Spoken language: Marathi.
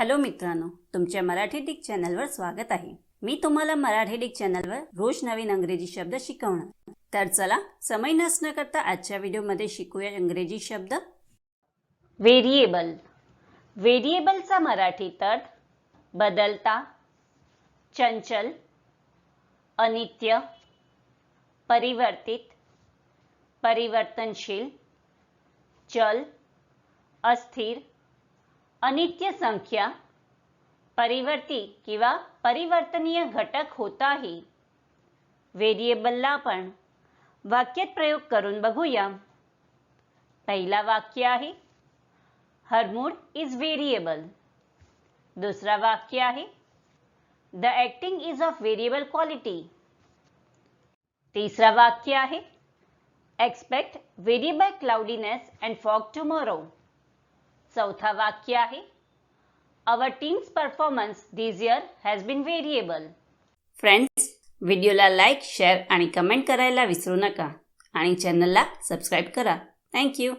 हॅलो मित्रांनो तुमच्या मराठी डिक चॅनलवर स्वागत आहे. मी तुम्हाला मराठी डिक चॅनलवर रोज नवीन अंग्रेजी शब्द शिकवणार. तर चला समय नसणं करता आजच्या व्हिडिओमध्ये शिकूया इंग्रजी शब्द. व्हेरिएबल व्हेरिएबलचा मराठीत अर्थ बदलता चंचल अनित्य परिवर्तित परिवर्तनशील चल अस्थिर अनित्य संख्या परिवर्ती किंवा परिवर्तनीय घटक होताही. व्हेरिएबलला आपण वाक्यात प्रयोग करून बघूया. पहिला वाक्य आहे हरमूड इज व्हेरिएबल दुसरा वाक्य आहे the acting is of variable quality तिसरा वाक्य आहे expect variable cloudiness and fog tomorrow चौथा वाक्य आहे. Our team's performance this year has been variable friends व्हिडिओला लाईक शेअर आणि कमेंट करायला विसरू नका. आणि चॅनलला सबस्क्राईब करा. थँक्यू